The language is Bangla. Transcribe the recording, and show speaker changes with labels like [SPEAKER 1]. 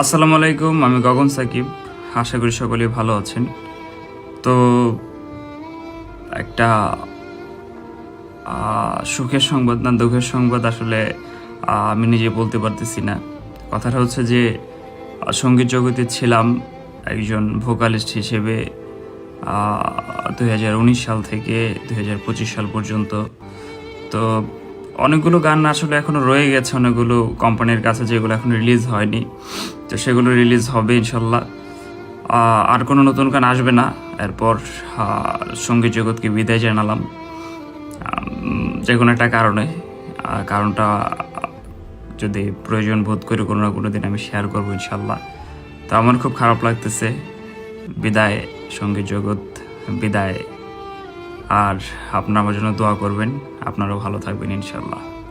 [SPEAKER 1] আসসালামু আলাইকুম, আমি গগন সাকিব। আশা করি সকলেই ভালো আছেন। তো একটা সুখের সংবাদ না দুঃখের সংবাদ আসলে আমি নিজে বলতে পারতেছি না। কথাটা হচ্ছে যে সংগীত জগতে ছিলাম একজন ভোকালিস্ট হিসেবে দু হাজার উনিশ সাল থেকে দু হাজার পঁচিশ সাল পর্যন্ত। তো অনেকগুলো গান আসলে এখনও রয়ে গেছে, অনেকগুলো কোম্পানির কাছে যেগুলো এখন রিলিজ হয়নি। তো সেগুলো রিলিজ হবে ইনশাল্লাহ। আর কোনো নতুন গান আসবে না। এরপর সংগীত জগৎকে বিদায় জানালাম। যে কোনো একটা কারণে। কারণটা যদি প্রয়োজন বোধ করি কোনো না কোনো দিন আমি শেয়ার করব ইনশাল্লাহ। তো আমার খুব খারাপ লাগতেছে। বিদায়, সংগীত জগৎ, বিদায়। আর আপনার জন্য দোয়া করবেন। আপনারাও ভালো থাকবেন ইনশাল্লাহ